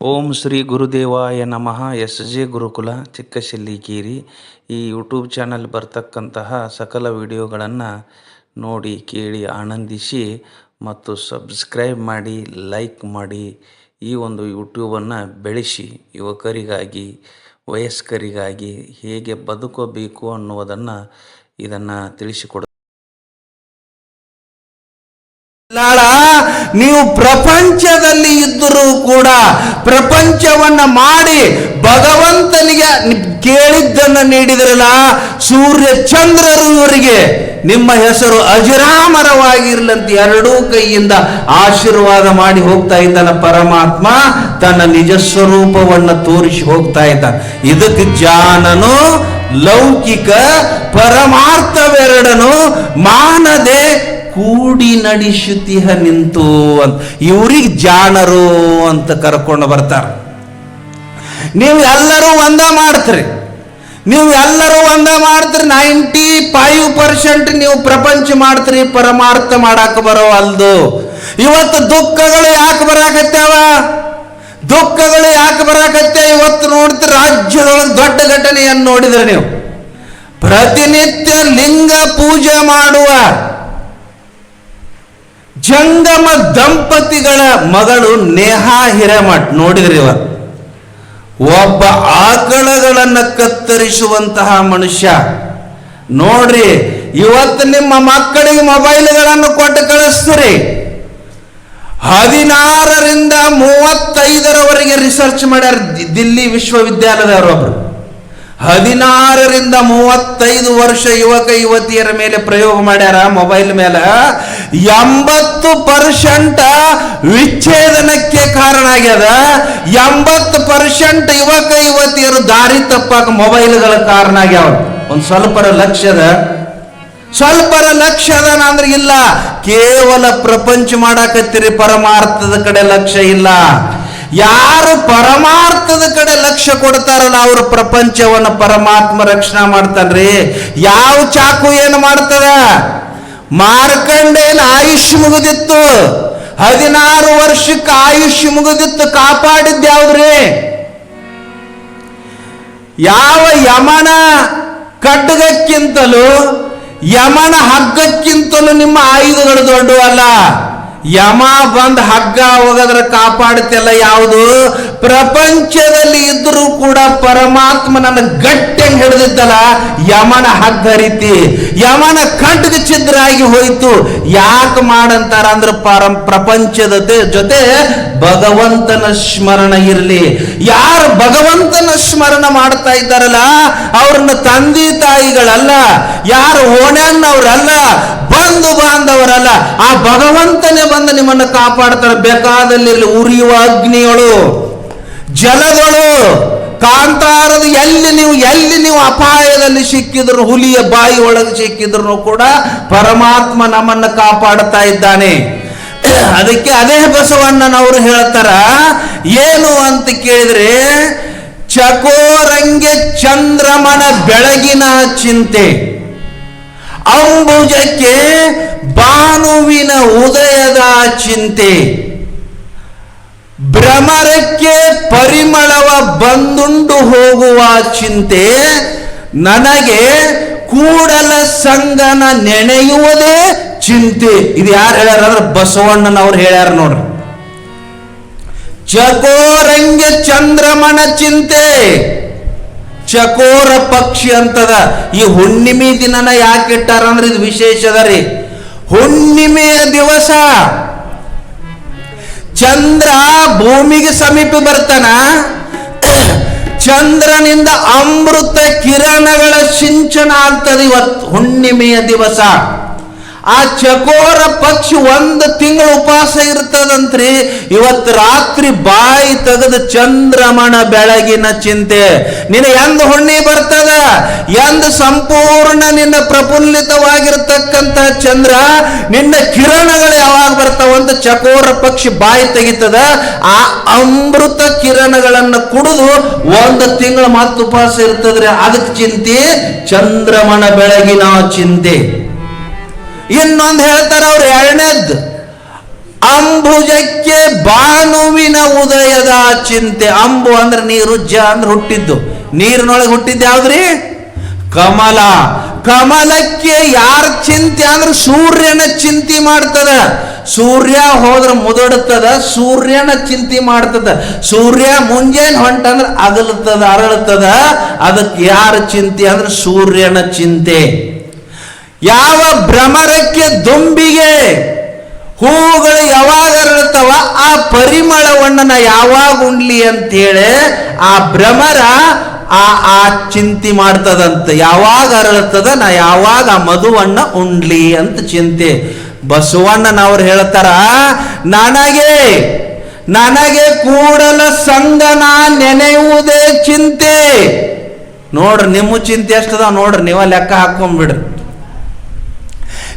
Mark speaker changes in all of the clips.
Speaker 1: ಓಂ ಶ್ರೀ ಗುರುದೇವಾಯ ನಮಃ. S J ಗುರುಕುಲ ಚಿಕ್ಕಶಿಲ್ಲಿಕೇರಿ ಈ YouTube channel ಬರ್ತಕ್ಕಂತಹ ಸಕಲ ವಿಡಿಯೋಗಳನ್ನು ನೋಡಿ, ಕೇಳಿ, ಆನಂದಿಸಿ ಮತ್ತು ಸಬ್ಸ್ಕ್ರೈಬ್ ಮಾಡಿ, ಲೈಕ್ ಮಾಡಿ ಈ ಒಂದು ಯೂಟ್ಯೂಬನ್ನು ಬೆಳೆಸಿ ಯುವಕರಿಗಾಗಿ, ವಯಸ್ಕರಿಗಾಗಿ ಹೇಗೆ ಬದುಕಬೇಕು ಅನ್ನುವುದನ್ನು ಇದನ್ನು ತಿಳಿಸಿಕೊಡ
Speaker 2: ಲಾಳ ನೀವು ಪ್ರಪಂಚದಲ್ಲಿ ಇದ್ದರೂ ಕೂಡ ಪ್ರಪಂಚವನ್ನ ಮಾಡಿ ಭಗವಂತನಿಗೆ ಕೇಳಿದ್ದನ್ನು ಕೇಳಿದ್ದನ್ನ ನೀಡಿದ್ರಲ್ಲ, ಸೂರ್ಯ ಚಂದ್ರರು ಇವರಿಗೆ. ನಿಮ್ಮ ಹೆಸರು ಅಜರಾಮರವಾಗಿರ್ಲಂತ ಎರಡೂ ಕೈಯಿಂದ ಆಶೀರ್ವಾದ ಮಾಡಿ ಹೋಗ್ತಾ ಇದ್ದಾನ ಪರಮಾತ್ಮ, ತನ್ನ ನಿಜ ಸ್ವರೂಪವನ್ನ ತೋರಿಸಿ ಹೋಗ್ತಾ ಇದ್ದಾನೆ. ಇದಕ್ಕೆ ಜಾನನು, ಲೌಕಿಕ ಪರಮಾರ್ಥವೆರಡನು, ಮಾನದೆ ಕೂಡಿ ನಡೆಸುತ್ತಿಹ ನಿಂತು ಅಂತ. ಇವ್ರಿಗೆ ಜಾಣರು ಅಂತ ಕರ್ಕೊಂಡು ಬರ್ತಾರೆ. ನೀವು ಎಲ್ಲರೂ ಒಂದ ಮಾಡ್ತೀರಿ. ನೀವು ಎಲ್ಲರೂ ಒಂದ ಮಾಡ್ತೀರಿ, ನೈಂಟಿ ಫೈವ್ ಪರ್ಸೆಂಟ್ ನೀವು ಪ್ರಪಂಚ ಮಾಡ್ತೀರಿ, ಪರಮಾರ್ಥ ಮಾಡಾಕ ಬರೋ ಅಲ್ದು. ಇವತ್ತು ದುಃಖಗಳು ಯಾಕೆ ಬರಾಕತ್ಯಾವ? ದುಃಖಗಳು ಯಾಕೆ ಬರಾಕತ್ಯ? ಇವತ್ತು ನೋಡ್ತೀರಿ ರಾಜ್ಯದೊಳಗೆ ದೊಡ್ಡ ಘಟನೆಯನ್ನು ನೋಡಿದ್ರೆ ನೀವು. ಪ್ರತಿನಿತ್ಯ ಲಿಂಗ ಪೂಜೆ ಮಾಡುವ. ಜಂಗಮ ದಂಪತಿಗಳ ಮಗಳು ನೇಹಾ ಹಿರೇಮಠ್. ನೋಡಿದ್ರಿ ಇವತ್ತು ಒಬ್ಬ ಆಕಳಗಳನ್ನು ಕತ್ತರಿಸುವಂತಹ ಮನುಷ್ಯ. ನೋಡ್ರಿ, ಇವತ್ತು ನಿಮ್ಮ ಮಕ್ಕಳಿಗೆ ಮೊಬೈಲ್ಗಳನ್ನು ಕೊಟ್ಟು ಕಳಿಸ್ತೀರಿ. ಹದಿನಾರರಿಂದ ಮೂವತ್ತೈದರವರೆಗೆ ರಿಸರ್ಚ್ ಮಾಡ್ಯಾರ ದಿಲ್ಲಿ ವಿಶ್ವವಿದ್ಯಾಲಯದವರೊಬ್ರು ಹದಿನಾರರಿಂದ ಮೂವತ್ತೈದು ವರ್ಷ ಯುವಕ ಯುವತಿಯರ ಮೇಲೆ ಪ್ರಯೋಗ ಮಾಡ್ಯಾರ ಮೊಬೈಲ್ ಮೇಲೆ. ಎಂಬತ್ತು ಪರ್ಸೆಂಟ್ ವಿಚ್ಛೇದನಕ್ಕೆ ಕಾರಣ ಆಗ್ಯದ. ಎಂಬತ್ತು ಪರ್ಸೆಂಟ್ ಯುವಕ ಯುವತಿಯರು ದಾರಿ ತಪ್ಪಾಕ ಮೊಬೈಲ್ಗಳ ಕಾರಣ ಆಗ್ಯಾವ. ಒಂದು ಸ್ವಲ್ಪರ ಲಕ್ಷ್ಯದ ಸ್ವಲ್ಪರ ಲಕ್ಷ್ಯದ ಅಂದ್ರೆ ಇಲ್ಲ. ಕೇವಲ ಪ್ರಪಂಚ ಮಾಡಾಕತ್ತೀರಿ, ಪರಮಾರ್ಥದ ಕಡೆ ಲಕ್ಷ್ಯ ಇಲ್ಲ. ಯಾರು ಪರಮಾರ್ಥದ ಕಡೆ ಲಕ್ಷ್ಯ ಕೊಡ್ತಾರಲ್ಲ ಅವರು ಪ್ರಪಂಚವನ್ನು ಪರಮಾತ್ಮ ರಕ್ಷಣಾ ಮಾಡ್ತಾನ್ರಿ. ಯಾವ ಚಾಕು ಏನು ಮಾಡ್ತದ? ಮಾರ್ಕಂಡೇನ ಆಯುಷ್ ಮುಗಿದಿತ್ತು. ಹದಿನಾರು ವರ್ಷಕ್ಕೆ ಆಯುಷ್ ಮುಗಿದಿತ್ತು ಕಾಪಾಡಿದ್ಯಾವ್ರಿ ಯಾವ ಯಮನ ಖಡ್ಗಕ್ಕಿಂತಲೂ ಯಮನ ಹಗ್ಗಕ್ಕಿಂತಲೂ ನಿಮ್ಮ ಆಯುಧಗಳು ದೊಡ್ಡವಲ್ಲ. ಯಮ ಬಂದ್ ಹಗ್ಗ ಹೋಗದ್ರ ಕಾಪಾಡುತ್ತೆಲ್ಲ ಯಾವುದು? ಪ್ರಪಂಚದಲ್ಲಿ ಇದ್ರೂ ಕೂಡ ಪರಮಾತ್ಮ ನನ್ನ ಗಟ್ಟಿಯಂಗ್ ಹಿಡಿದಿದ್ದಲ್ಲ, ಯಮನ ಹಗ್ಗ ರೀತಿ. ಯಮನ ಖಡ್ಗ ಛಿದ್ರ ಆಗಿ ಹೋಯ್ತು. ಯಾಕೆ ಮಾಡಂತಾರ ಅಂದ್ರೆ ಪರಂ ಪ್ರಪಂಚದ ಜೊತೆ ಭಗವಂತನ ಸ್ಮರಣ ಇರಲಿ. ಯಾರು ಭಗವಂತನ ಸ್ಮರಣ ಮಾಡ್ತಾ ಇದ್ದಾರಲ್ಲ, ಅವ್ರನ್ನ ತಂದೆ ತಾಯಿಗಳಲ್ಲ, ಯಾರು ಓಣ್ಯನ್ನವರಲ್ಲ ಬಂಧು ಬಾಂಧವರಲ್ಲ, ಆ ಭಗವಂತನೇ ಬಂದು ನಿಮ್ಮನ್ನ ಕಾಪಾಡ್ತಾರೆ. ಬೇಕಾದಲ್ಲಿ ಉರಿಯುವ ಅಗ್ನಿಗಳು, ಜಲಗಳು ಕಾಂತಾರದ ಎಲ್ಲಿ ನೀವು ಎಲ್ಲಿ ನೀವು ಅಪಾಯದಲ್ಲಿ ಸಿಕ್ಕಿದ್ರು, ಹುಲಿಯ ಬಾಯಿ ಒಳಗೆ ಸಿಕ್ಕಿದ್ರು ಕೂಡ ಪರಮಾತ್ಮ ನಮ್ಮನ್ನು ಕಾಪಾಡುತ್ತಾ ಇದ್ದಾನೆ. ಅದಕ್ಕೆ ಅದೇ ಬಸವಣ್ಣನವರು ಹೇಳ್ತಾರ, ಏನು ಅಂತ ಕೇಳಿದ್ರೆ, ಚಕೋರಂಗೆ ಚಂದ್ರಮನ ಬೆಳಗಿನ ಚಿಂತೆ. ಅಂಬುಜಕ್ಕೆ ಬಾನುವಿನ ಉದಯದ ಚಿಂತೆ. ಭ್ರಮರಕ್ಕೆ ಪರಿಮಳವ ಬಂದುಂಡು ಹೋಗುವ ಚಿಂತೆ ನನಗೆ ಕೂಡಲ ಸಂಗನ ನೆನೆಯುವುದೇ ಚಿಂತೆ. ಇದು ಯಾರು ಹೇಳ್ಯಾರ ಅಂದ್ರೆ ಬಸವಣ್ಣನವ್ರು ಹೇಳ್ಯಾರ ನೋಡ್ರಿ. ಚಕೋರಂಗೆ ಚಂದ್ರಮನ ಚಿಂತೆ. ಚಕೋರ ಪಕ್ಷಿ ಅಂತದ. ಈ ಹುಣ್ಣಿಮೆ ದಿನನ ಯಾಕೆ ಇಟ್ಟಾರ ಅಂದ್ರೆ ಇದು ವಿಶೇಷ ಅದ ರೀ. ಹುಣ್ಣಿಮೆಯ ದಿವಸ ಚಂದ್ರ ಭೂಮಿಗೆ ಸಮೀಪ ಬರ್ತಾನ. ಚಂದ್ರನಿಂದ ಅಮೃತ ಕಿರಣಗಳ ಸಿಂಚನ ಆಗ್ತದೆ ಇವತ್ತು ಹುಣ್ಣಿಮೆಯ ದಿವಸ. ಆ ಚಕೋರ ಪಕ್ಷಿ ಒಂದು ತಿಂಗಳು ಉಪವಾಸ ಇರ್ತದಂತ್ರಿ. ಇವತ್ತು ರಾತ್ರಿ ಬಾಯಿ ತೆಗೆದ ಚಂದ್ರಮಣ ಬೆಳಗಿನ ಚಿಂತೆ. ನಿನ್ನ ಎಂದ ಹುಣ್ಣಿ ಬರ್ತದ? ಎಂದ ಸಂಪೂರ್ಣ ನಿನ್ನ ಪ್ರಫುಲ್ಲಿತವಾಗಿರ್ತಕ್ಕಂತ ಚಂದ್ರ ನಿನ್ನ ಕಿರಣಗಳು ಯಾವಾಗ ಬರ್ತಾವಂತ ಚಕೋರ ಪಕ್ಷಿ ಬಾಯಿ ತೆಗಿತದ? ಆ ಅಮೃತ ಕಿರಣಗಳನ್ನು ಕುಡಿದು ಒಂದು ತಿಂಗಳು ಮತ್ತೆ ಉಪವಾಸ ಇರ್ತದ್ರಿ ಅದಕ್ಕೆ ಚಿಂತೆ, ಚಂದ್ರಮಣ ಬೆಳಗಿನ ಚಿಂತೆ. ಇನ್ನೊಂದು ಹೇಳ್ತಾರೆ ಅವ್ರು ಎರಡನೇದ್ದು ಅಂಬುಜಕ್ಕೆ ಬಾನುವಿನ ಉದಯದ ಚಿಂತೆ. ಅಂಬು ಅಂದ್ರೆ ನೀರು, ಜ ಅಂದ್ರೆ ಹುಟ್ಟಿದ್ದು. ನೀರಿನೊಳಗೆ ಹುಟ್ಟಿದ್ದು ಯಾವ್ದ್ರಿ? ಕಮಲ. ಕಮಲಕ್ಕೆ ಯಾರ ಚಿಂತೆ ಅಂದ್ರೆ ಸೂರ್ಯನ ಚಿಂತೆ ಮಾಡ್ತದ. ಸೂರ್ಯ ಹೋದ್ರ ಮುದಡುತ್ತದ ಸೂರ್ಯನ ಚಿಂತೆ ಮಾಡ್ತದ. ಸೂರ್ಯ ಮುಂಜಾನೆ ಹೊಂಟಂದ್ರೆ ಅಗಲುತ್ತದ, ಅರಳುತ್ತದ. ಅದಕ್ಕೆ ಯಾರ ಚಿಂತೆ ಅಂದ್ರೆ ಸೂರ್ಯನ ಚಿಂತೆ. ಯಾವ ಭ್ರಮರಕ್ಕೆ ದುಂಬಿಗೆ ಹೂಗಳು ಯಾವಾಗ ಇರ್ತವ ಆ ಪರಿಮಳವನ್ನ ನಾ ಯಾವಾಗ ಉಣ್ಲಿ ಅಂತೇಳಿ ಆ ಭ್ರಮರ ಆ ಆ ಚಿಂತೆ ಮಾಡ್ತದಂತ. ಯಾವಾಗ ಅರಳುತ್ತದ, ನಾ ಯಾವಾಗ ಆ ಮಧುವನ್ನ ಉಣ್ಲಿ ಅಂತ ಚಿಂತೆ. ಬಸವಣ್ಣನವ್ರು ಹೇಳ್ತಾರ, ನನಗೆ ನನಗೆ ಕೂಡಲ ಸಂಗನ ನೆನೆಯುವುದೇ ಚಿಂತೆ. ನೋಡ್ರಿ, ನಿಮ್ಮ ಚಿಂತೆ ಎಷ್ಟದ ನೋಡ್ರಿ, ನೀವ ಲೆಕ್ಕ ಹಾಕೊಂಡ್ಬಿಡ್ರಿ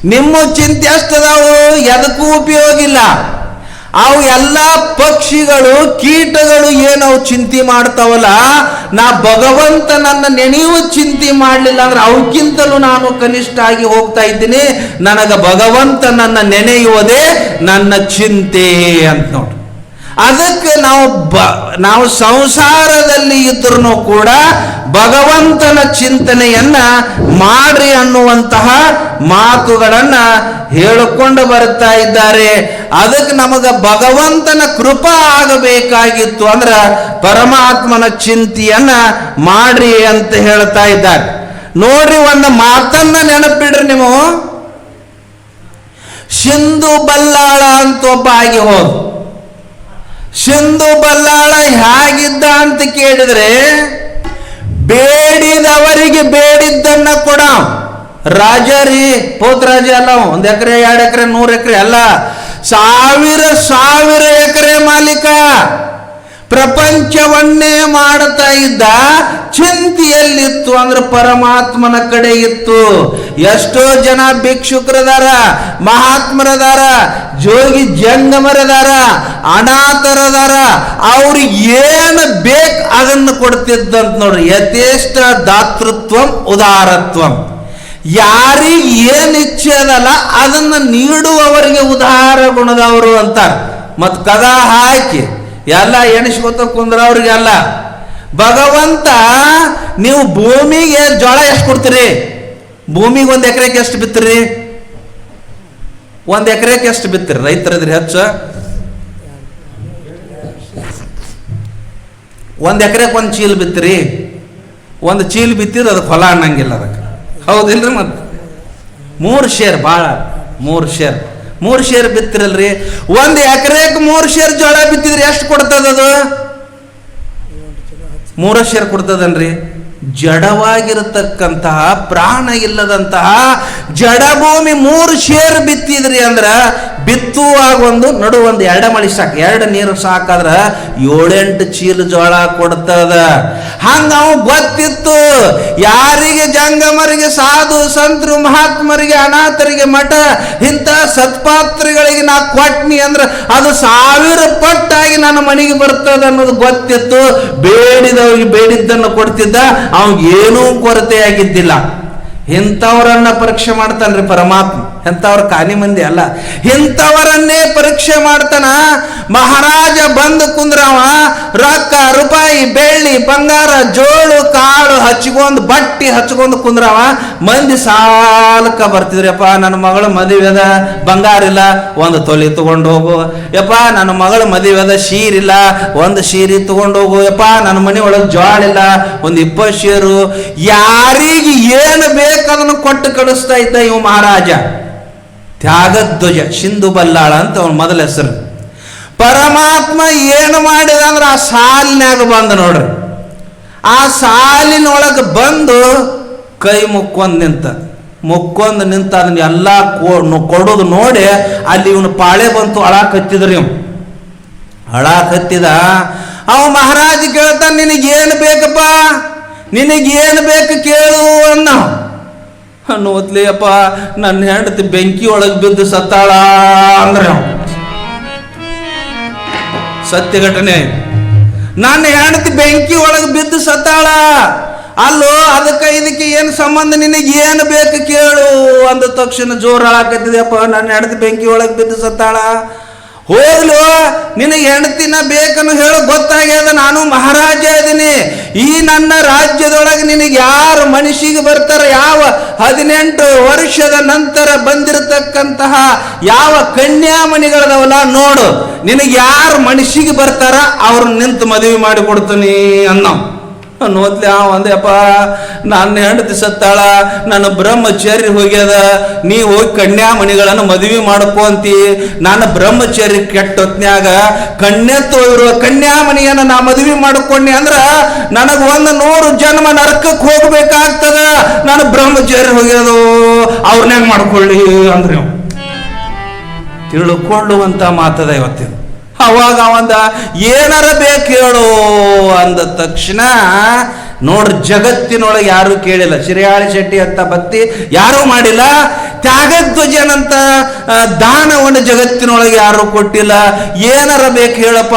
Speaker 2: ನಿಮ್ಮ ಚಿಂತೆ ಅಷ್ಟದಾವು ಎದಕ್ಕೂ ಉಪಯೋಗ ಇಲ್ಲ ಅವು ಎಲ್ಲ ಪಕ್ಷಿಗಳು, ಕೀಟಗಳು ಏನವು ಚಿಂತೆ ಮಾಡ್ತಾವಲ್ಲ, ನಾ ಭಗವಂತ ನನ್ನ ನೆನೆಯುವ ಚಿಂತೆ ಮಾಡಲಿಲ್ಲ ಅಂದ್ರೆ ಅವಕ್ಕಿಂತಲೂ ನಾನು ಕನಿಷ್ಠ ಆಗಿ ಹೋಗ್ತಾ ಇದ್ದೀನಿ. ನನಗ ಭಗವಂತ ನನ್ನ ನೆನೆಯುವುದೇ ನನ್ನ ಚಿಂತೆ ಅಂತ ನೋಡ್ರಿ ಅದಕ್ಕೆ ನಾವು ಬ, ನಾವು ಸಂಸಾರದಲ್ಲಿ ಇದ್ರೂ ಕೂಡ ಭಗವಂತನ ಚಿಂತನೆಯನ್ನ ಮಾಡ್ರಿ ಅನ್ನುವಂತಹ ಮಾತುಗಳನ್ನ ಹೇಳಿಕೊಂಡು ಬರುತ್ತಾ ಇದ್ದಾರೆ. ಅದಕ್ಕೆ ನಮಗ ಭಗವಂತನ ಕೃಪ ಆಗಬೇಕಾಗಿತ್ತು ಅಂದ್ರ ಪರಮಾತ್ಮನ ಚಿಂತೆಯನ್ನ ಮಾಡ್ರಿ ಅಂತ ಹೇಳ್ತಾ ಇದ್ದಾರೆ. ನೋಡ್ರಿ ಒಂದು ಮಾತನ್ನ ನೆನಪಿಡ್ರಿ ನೀವು. ಸಿಂಧು ಬಲ್ಲಾಳ ಅಂತ ಒಬ್ಬ ಆಗಿ ಸಿಂಧು ಬಲ್ಲಾಳ ಹೇಗಿದ್ದ ಅಂತ ಕೇಳಿದ್ರೆ ಬೇಡಿದವರಿಗೆ ಬೇಡಿದ್ದನ್ನ ಕೊಡ ರಾಜ ರೀ ಪೋತ್ ರಾಜ ಅಲ್ಲ. ಒಂದ್ ಎಕರೆ, ಎರಡು ಎಕರೆ, ನೂರು ಎಕರೆ, ಅಲ್ಲ ಸಾವಿರ ಸಾವಿರ ಎಕರೆ ಮಾಲೀಕ ಪ್ರಪಂಚವನ್ನೇ ಮಾಡ್ತಾ ಇದ್ದ ಚಿಂತೆಯಲ್ಲಿತ್ತು ಅಂದ್ರೆ ಪರಮಾತ್ಮನ ಕಡೆ ಇತ್ತು. ಎಷ್ಟೋ ಜನ ಭಿಕ್ಷುಕರದಾರ, ಮಹಾತ್ಮರದಾರ, ಜೋಗಿ ಜಂಗಮರದಾರ, ಅನಾಥರದಾರ ಅವ್ರಿಗೆ ಏನು ಬೇಕು ಅದನ್ನು ಕೊಡ್ತಿದ್ದಂತ ನೋಡ್ರಿ. ಯಥೇಷ್ಟ ದಾತೃತ್ವಂ ಉದಾರತ್ವಂ. ಯಾರಿಗೆ ಏನು ಇಚ್ಛೆ ಅದಲ್ಲ, ಅದನ್ನು ನೀಡುವವರಿಗೆ ಉದಾರ ಗುಣದವರು ಅಂತಾರೆ. ಮತ್ತು ಕದಾ ಹಾಕಿ. ಎಲ್ಲ ಎಣಿಸ್ಕೊತ ಕುಂದ್ರವ್ರಿಗೆಲ್ಲ ಭಗವಂತ, ನೀವು ಭೂಮಿಗೆ ಜೋಳ ಎಷ್ಟು ಕೊಡ್ತೀರಿ? ಭೂಮಿಗೆ ಒಂದು ಎಕರೆಗೆ ಎಷ್ಟು ಬಿತ್ತ್ರಿ? ಒಂದು ಎಕರೆಗೆ ಎಷ್ಟು ಬಿತ್ತೀರಿ? ರೈತರದ್ರಿ ಹೆಚ್ಚು. ಒಂದು ಎಕರೆಗೆ ಒಂದು ಚೀಲ ಬಿತ್ತಿರಿ? ಒಂದು ಚೀಲ ಬಿತ್ತಿದ್ರೆ ಅದಕ್ಕೆ ಹೊಲ ಅನ್ನಂಗಿಲ್ಲ ಅದಕ್ಕೆ. ಹೌದಿಲ್ರಿ ಮತ್ತೆ? ಮೂರು ಶೇರ್ ಭಾಳ ಮೂರು ಶೇರ್ ಮೂರು ಶೇರ್ ಬಿತ್ತಿರಲ್ರಿ? ಒಂದು ಎಕರೆಗೆ ಮೂರು ಶೇರ್ ಜೋಳ ಬಿತ್ತಿದ್ರೆ ಎಷ್ಟು ಕೊಡ್ತದ ಅದು? ಮೂರ ಶೇರ್ ಕೊಡ್ತದನ್ರಿ? ಜಡವಾಗಿರತಕ್ಕಂತಹ ಪ್ರಾಣ ಇಲ್ಲದಂತಹ ಜಡಭೂಮಿ ಮೂರು ಶೇರ್ ಬಿತ್ತಿದ್ರಿ ಅಂದ್ರ ಬಿತ್ತುವಾಗ ಒಂದು ನಡು ಒಂದು, ಎರಡು ಮಳಿ ಸಾಕು. ಎರಡು ನೀರು ಸಾಕಾದ್ರ ಏಳೆಂಟು ಚೀಲ ಜೋಳ ಕೊಡ್ತದ ಹಂಗ ಅವ ಗೊತ್ತಿತ್ತು. ಯಾರಿಗೆ ಜಂಗಮರಿಗೆ ಸಾಧು, ಸಂತರು, ಮಹಾತ್ಮರಿಗೆ ಅನಾಥರಿಗೆ ಮಠ, ಇಂಥ ಸತ್ಪಾತ್ರಗಳಿಗೆ ನಾ ಕೊಟ್ನಿ ಅಂದ್ರ ಅದು ಸಾವಿರ ಪಟ್ಟಾಗಿ ನನ್ನ ಮನೆಗೆ ಬರ್ತದ ಅನ್ನೋದು ಗೊತ್ತಿತ್ತು. ಬೇಡಿದವ್ರಿಗೆ ಬೇಡಿದ್ದನ್ನು ಕೊಡ್ತಿದ್ದ, ಅವ್ನಿಗೆ ಏನೂ ಕೊರತೆ ಆಗಿದ್ದಿಲ್ಲ ಇಂಥವರನ್ನ ಪರೀಕ್ಷೆ ಮಾಡ್ತಾನ್ರಿ ಪರಮಾತ್ಮ. ಎಂಥವ್ರ ಕಾನಿ ಮಂದಿ ಅಲ್ಲ. ಇಂಥವರನ್ನೇ ಪರೀಕ್ಷೆ ಮಾಡ್ತಾನ. ಮಹಾರಾಜ ಬಂದು ಕುಂದ್ರವ. ರೊಕ್ಕ, ರೂಪಾಯಿ, ಬೆಳ್ಳಿ, ಬಂಗಾರ, ಜೋಳು, ಕಾಳು ಹಚ್ಕೊಂಡು ಬಟ್ಟಿ ಹಚ್ಕೊಂಡು ಕುಂದ್ರವ. ಮಂದಿ ಸಾಲಕ್ಕ ಬರ್ತಿದ್ರಪ್ಪ ನನ್ನ ಮಗಳು ಮದುವೆ ಅದ, ಬಂಗಾರ ಇಲ್ಲ, ಒಂದು ತೊಲಿ ತಗೊಂಡು ಹೋಗು. ಯಪ್ಪ, ನನ್ನ ಮಗಳ ಮದುವೆ ಅದ ಶೀರಿಲ್ಲ ಒಂದು ಶೀರಿ ತಗೊಂಡು ಹೋಗು. ಯಪ್ಪ, ನನ್ನ ಮನೆ ಒಳಗೆ ಜೋಳ ಇಲ್ಲ, ಒಂದು ಇಪ್ಪತ್ತು ಶೇರು. ಯಾರಿಗೆ ಏನು ಬೇಕು ಅದನ್ನು ಕೊಟ್ಟು ಕಳಿಸ್ತಾ ಇದ್ದ ಇವ ಮಹಾರಾಜ? ತ್ಯಾಗಧ್ವಜ ಸಿಂಧು ಬಲ್ಲಾಳ ಅಂತ ಅವನ ಮೊದಲ ಹೆಸರು. ಪರಮಾತ್ಮ ಏನು ಮಾಡಿದ ಅಂದ್ರೆ ಆ ಸಾಲಿನಾಗ ಬಂದ ನೋಡ್ರಿ. ಆ ಸಾಲಿನೊಳಗೆ ಬಂದು ಕೈ ಮುಕ್ಕೊಂಡು ನಿಂತ. ಮುಕ್ಕೊಂದು ನಿಂತ ಅದನ್ನ ಎಲ್ಲ ಕೊಡೋದು ನೋಡಿ ಅಲ್ಲಿ ಇವನು ಪಾಳೆ ಬಂತು ಅಳ ಕತ್ತಿದ್ರಿ ಇವ್ ಅಳಾಕತ್ತಿದ ಅವ ಮಹಾರಾಜ ಕೇಳ್ತಾನ, ನಿನಗೇನು ಬೇಕಪ್ಪ? ನಿನಗೇನು ಬೇಕು ಕೇಳು ಅನ್ನ ಅನ್ನೋತ್ಲಿ ಅಪ್ಪ, ನನ್ನ ಹೆಂಡತಿ ಬೆಂಕಿ ಒಳಗೆ ಬಿದ್ದು ಸತ್ತಾಳ ಅಂದ್ರೆ ಸತ್ಯ ಘಟನೆ ನನ್ನ ಹೆಂಡತಿ ಬೆಂಕಿ ಒಳಗೆ ಬಿದ್ದು ಸತ್ತಾಳ. ಅಲ್ಲೋ, ಅದಕ್ಕೆ ಇದಕ್ಕೆ ಏನು ಸಂಬಂಧ? ನಿನಗೆ ಏನು ಬೇಕು ಕೇಳು ಅಂದ ತಕ್ಷಣ ಜೋರು ಹಾಕತ್ತಿದೆಯಪ್ಪ ನನ್ನ ಹೆಂಡತಿ ಬೆಂಕಿ ಒಳಗೆ ಬಿದ್ದು ಸತ್ತಾಳ. ಹೋಗ್ಲು ನಿನಗೆ ಹೆಂಡತಿನ ಬೇಕನ್ನು ಹೇಳು, ಗೊತ್ತಾಗ್ಯದ ನಾನು ಮಹಾರಾಜ ಇದೀನಿ. ಈ ನನ್ನ ರಾಜ್ಯದೊಳಗೆ ನಿನಗೆ ಯಾರು ಮನುಷ್ಯಗೆ ಬರ್ತಾರ, ಯಾವ ಹದಿನೆಂಟು ವರ್ಷದ ನಂತರ ಬಂದಿರತಕ್ಕಂತಹ ಯಾವ ಕನ್ಯಾಮಣಿಗಳದವಲ್ಲ, ನೋಡು, ನಿನಗೆ ಯಾರು ಮನುಷ್ಯಗೆ ಬರ್ತಾರ, ಅವ್ರನ್ನ ನಿಂತು ಮದುವೆ ಮಾಡಿ ಕೊಡ್ತೀನಿ ಅನ್ನೋ. ನೋದ್ಲಿ ಆ ಒಂದೇಪ್ಪ ನನ್ನ ಹೆಂಡತಿ ಸತ್ತಾಳ, ನನ್ನ ಬ್ರಹ್ಮಚರ್ಯ ಹೋಗ್ಯದ, ನೀ ಹೋಗಿ ಕನ್ಯಾಮಣಿಗಳನ್ನು ಮದುವೆ ಮಾಡಕೋ ಅಂತಿ. ನಾನು ಬ್ರಹ್ಮಚರ್ಯ ಕೆಟ್ಟ ಹೊತ್ನ್ಯಾಗ ಕನ್ಯಾ ಕನ್ಯಾಮಣಿಯನ್ನ ನಾ ಮದುವೆ ಮಾಡ್ಕೊಂಡೆ ಅಂದ್ರ ನನಗೆ ಒಂದು ನೂರು ಜನ್ಮ ನರಕಕ್ಕೆ ಹೋಗ್ಬೇಕಾಗ್ತದ. ನಾನು ಬ್ರಹ್ಮಚರ್ಯ ಹೋಗ್ಯದು ಅವ್ರನ್ನ ಮಾಡ್ಕೊಳ್ಳಿ? ಅಂದ್ರೆ ಅವ. ತಿಳ್ಕೊಳ್ಳುವಂತ ಮಾತದ ಇವತ್ತಿನ ಅವಾಗ ಅವಂದ ಏನಾರ ಬೇಕು ಹೇಳು ಅಂದ ತಕ್ಷಣ ನೋಡ್ರಿ ಜಗತ್ತಿನೊಳಗೆ ಯಾರು ಕೇಳಿಲ್ಲ. ಶಿರಿಯಾಳಿ ಶೆಟ್ಟಿ ಅಂತ ಬತ್ತಿ ಯಾರೂ ಮಾಡಿಲ್ಲ. ತ್ಯಾಗಧ್ವಜನಂತ ದಾನವನ್ನು ಜಗತ್ತಿನೊಳಗೆ ಯಾರು ಕೊಟ್ಟಿಲ್ಲ. ಏನಾರ ಬೇಕು ಹೇಳಪ್ಪ.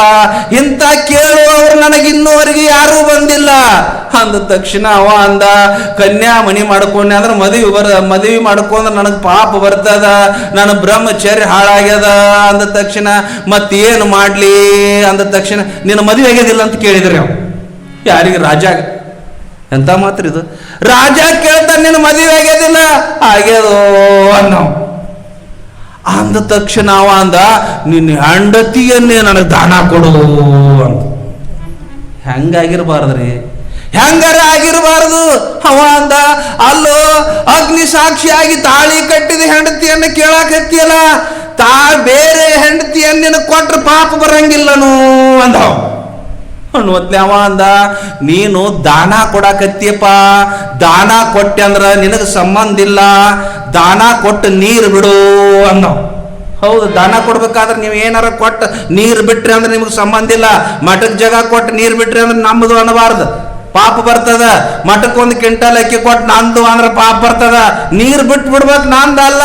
Speaker 2: ಇಂಥ ಕೇಳುವವರು ನನಗೆ ಇನ್ನೂವರೆಗೆ ಯಾರೂ ಬಂದಿಲ್ಲ. ಅಂದ ತಕ್ಷಣ ಅವ ಅಂದ, ಕನ್ಯಾ ಮನಿ ಮಾಡ್ಕೊಂಡೆ ಅಂದ್ರೆ ಮದುವೆ ಬರ, ಮದುವೆ ಮಾಡ್ಕೊಂಡ್ರೆ ನನಗೆ ಪಾಪ ಬರ್ತದ. ನನ್ನ ಬ್ರಹ್ಮಚರ್ಯ ಹಾಳಾಗ್ಯದ. ಅಂದ ತಕ್ಷಣ, ಮತ್ತೇನು ಮಾಡ್ಲಿ? ಅಂದ ತಕ್ಷಣ, ನಿನ್ನ ಮದುವೆ ಆಗ್ಯದಿಲ್ಲ ಅಂತ ಕೇಳಿದ್ರಿ ಅವ ಯಾರಿಗೆ? ರಾಜ ಎಂತ ಮಾತ್ರ ಇದು? ರಾಜ ಕೇಳ್ತಾನೆ, ನಿನ್ನ ಮದುವೆ ಆಗ್ಯದಿಲ್ಲ ಆಗ್ಯದೋ ಅನ್ನೋ. ಅಂದ ತಕ್ಷಣ ಅವ ಅಂದ, ನಿನ್ನ ಹೆಂಡತಿಯನ್ನೇ ನನಗೆ ದಾನ ಕೊಡು ಅಂತ. ಹೆಂಗಾಗಿರ್ಬಾರ್ದ್ರಿ? ಹೆಂಗಾರ ಆಗಿರಬಾರದು? ಅವ ಅಂದ, ಅಲ್ಲೋ, ಅಗ್ನಿ ಸಾಕ್ಷಿಯಾಗಿ ತಾಳಿ ಕಟ್ಟಿದ ಹೆಂಡತಿಯನ್ನು ಕೇಳಾಕತ್ತಿಯಲ್ಲ ತಾ, ಬೇರೆ ಹೆಂಡತಿಯನ್ನ ಕೊಟ್ರೆ ಪಾಪ ಬರಂಗಿಲ್ಲನು? ಅಂದವ ಅನ್ನುವತ್ಲೆ ಅವ ಅಂದ, ನೀನು ದಾನ ಕೊಡಾಕತ್ತಿಯಪ್ಪ. ದಾನ ಕೊಟ್ಟೆ ಅಂದ್ರ ನಿನಗೆ ಸಂಬಂಧ ಇಲ್ಲ. ದಾನ ಕೊಟ್ಟು ನೀರು ಬಿಡು ಅನ್ನೋ ಹೌದು, ದಾನ ಕೊಡ್ಬೇಕಾದ್ರೆ ನೀವು ಏನಾರ ಕೊಟ್ಟು ನೀರು ಬಿಟ್ರಿ ಅಂದ್ರೆ ನಿಮಗೆ ಸಂಬಂಧ ಇಲ್ಲ. ಮಠಕ್ಕೆ ಜಾಗ ಕೊಟ್ಟು ನೀರು ಬಿಟ್ರಿ ಅಂದ್ರೆ ನಮ್ಮದು ಅನ್ನಬಾರ್ದು ಪಾಪ ಬರ್ತದ. ಮಠಕ್ಕೆ ಒಂದು ಕ್ವಿಂಟಲ್ ಅಕ್ಕಿ ಕೊಟ್ಟು ನಂದು ಅಂದ್ರೆ ಪಾಪ ಬರ್ತದ. ನೀರು ಬಿಟ್ಟು ಬಿಡ್ಬೇಕು ನಂದಲ್ಲ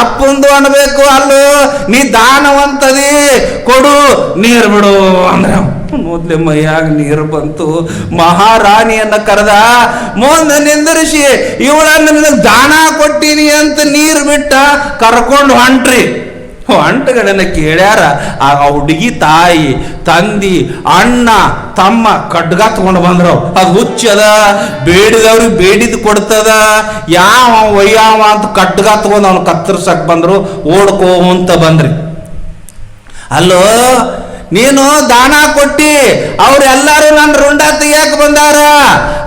Speaker 2: ಅಪ್ಪಂದು ಅನ್ಬೇಕು, ಅಲ್ಲೂ, ನೀ ದಾನವಂತದಿ. ಕೊಡು, ನೀರು ಬಿಡು ಅಂದ್ರೆ ಮೊದ್ಲೆ ಮೈಯಾಗ ನೀರು ಬಂತು. ಮಹಾರಾಣಿಯನ್ನ ಕರೆದ ಮುಂದೆ ನಿಂದರಿಸಿ, ಇವಳನ್ನ ನಿನಗೆ ದಾನ ಕೊಟ್ಟಿನಿ ಅಂತ ನೀರು ಬಿಟ್ಟ ಕರ್ಕೊಂಡು ಹೊಂಟ್ರಿ. ಹೊಂಟಗಳನ್ನ ಕೇಳ್ಯಾರ, ಆ ಹುಡುಗಿ ತಾಯಿ, ತಂದಿ, ಅಣ್ಣ, ತಮ್ಮ ಖಡ್ಗ ತಗೊಂಡು ಬಂದ್ರು. ಅದು ಹುಚ್ಚದ ಬೇಡಿದವ್ರಿಗೆ ಬೇಡಿದ್ ಕೊಡ್ತದ. ಯಾವ ಒಯ್ಯಾವ ಅಂತ ಖಡ್ಗ ತಗೊಂಡು ಅವ್ನು ಕತ್ತರ್ಸಕ್ ಬಂದ್ರು, ಓಡ್ಕೋ ಅಂತ ಬಂದ್ರಿ. ಅಲ್ಲೋ ನೀನು ದಾನ ಕೊಟ್ಟಿ ಅವರೆಲ್ಲರೂ ನನ್ನ ರುಂಡ ತೆಗಿಯಕ್ ಬಂದಾರ.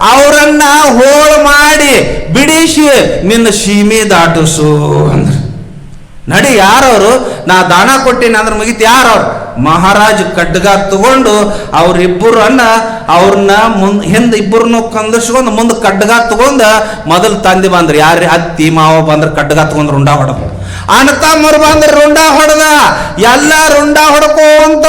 Speaker 2: ಅವರನ್ನ ಹೋಳು ಮಾಡಿ ಬಿಡಿಸಿ ನಿನ್ನ ಸೀಮೆ ದಾಟಿಸು ಅಂದ್ರೆ. ನಡಿ ಯಾರವರು? ನಾ ದಾನ ಕೊಟ್ಟಿನಿ ಅಂದ್ರೆ ಮುಗಿತು. ಯಾರವ್ರು? ಮಹಾರಾಜ್ ಖಡ್ಗ ತಗೊಂಡು ಅವ್ರಿಬ್ಬರನ್ನ ಅವ್ರನ್ನ ಮುಂದ್ ಹಿಂದೆ ಇಬ್ಬರನ್ನು ಕಂದಿಸ್ಕೊಂಡು ಮುಂದೆ ಖಡ್ಗ ತಗೊಂಡ ಮೊದಲು ತಂದಿ ಬಂದ್ರು. ಯಾರು ಅತ್ತಿ, ಮಾವ ಬಂದ್ರೆ ಖಡ್ಗ ತಗೊಂಡ್ರು ರುಂಡ ಹೊಡೆದು. ಅಣ್ಣ ತಮ್ಮರು ಬಂದ್ರೆ ರುಂಡ ಹೊಡೆದ ಎಲ್ಲ ರುಂಡ ಹೊಡ್ಕೊಂತ